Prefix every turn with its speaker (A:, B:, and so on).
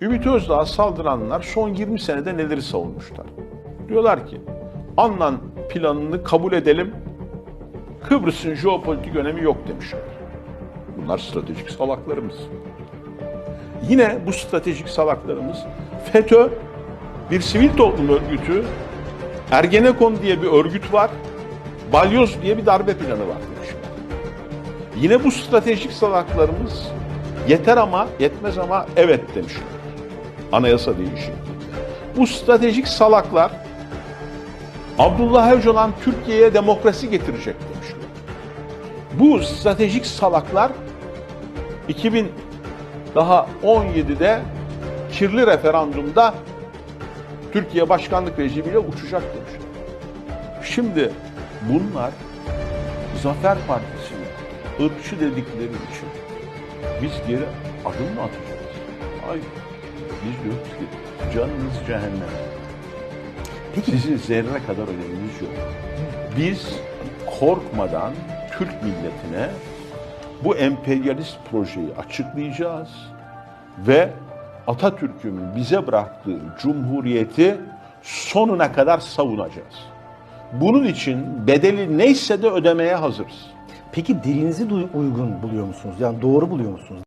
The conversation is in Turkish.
A: Ümit Özdağ'a saldıranlar son 20 senede neleri savunmuşlar? Diyorlar ki Annan planını kabul edelim. Kıbrıs'ın jeopolitik önemi yok demişler. Bunlar stratejik salaklarımız. Yine bu stratejik salaklarımız FETÖ bir sivil toplum örgütü, Ergenekon diye bir örgüt var, Balyoz diye bir darbe planı var demişler. Yine bu stratejik salaklarımız yeter ama yetmez ama evet demişler. Anayasa değişikliği. Bu stratejik salaklar Abdullah Öcalan Türkiye'ye demokrasi getirecek demişler. Bu stratejik salaklar 2000 daha 17'de kirli referandumda Türkiye başkanlık rejimiyle uçacak demişler. Şimdi bunlar Zafer Partisi'ne ırkçı dedikleri için biz geri adım mı atacağız? Hayır. Biz diyoruz ki canınız cehennem.
B: Peki
A: Sizin zerre kadar öneminiz yok. Biz korkmadan Türk milletine bu emperyalist projeyi açıklayacağız ve Atatürk'ün bize bıraktığı cumhuriyeti sonuna kadar savunacağız. Bunun için bedeli neyse de ödemeye hazırız.
B: peki dilinizi uygun buluyor musunuz? Yani doğru buluyor musunuz?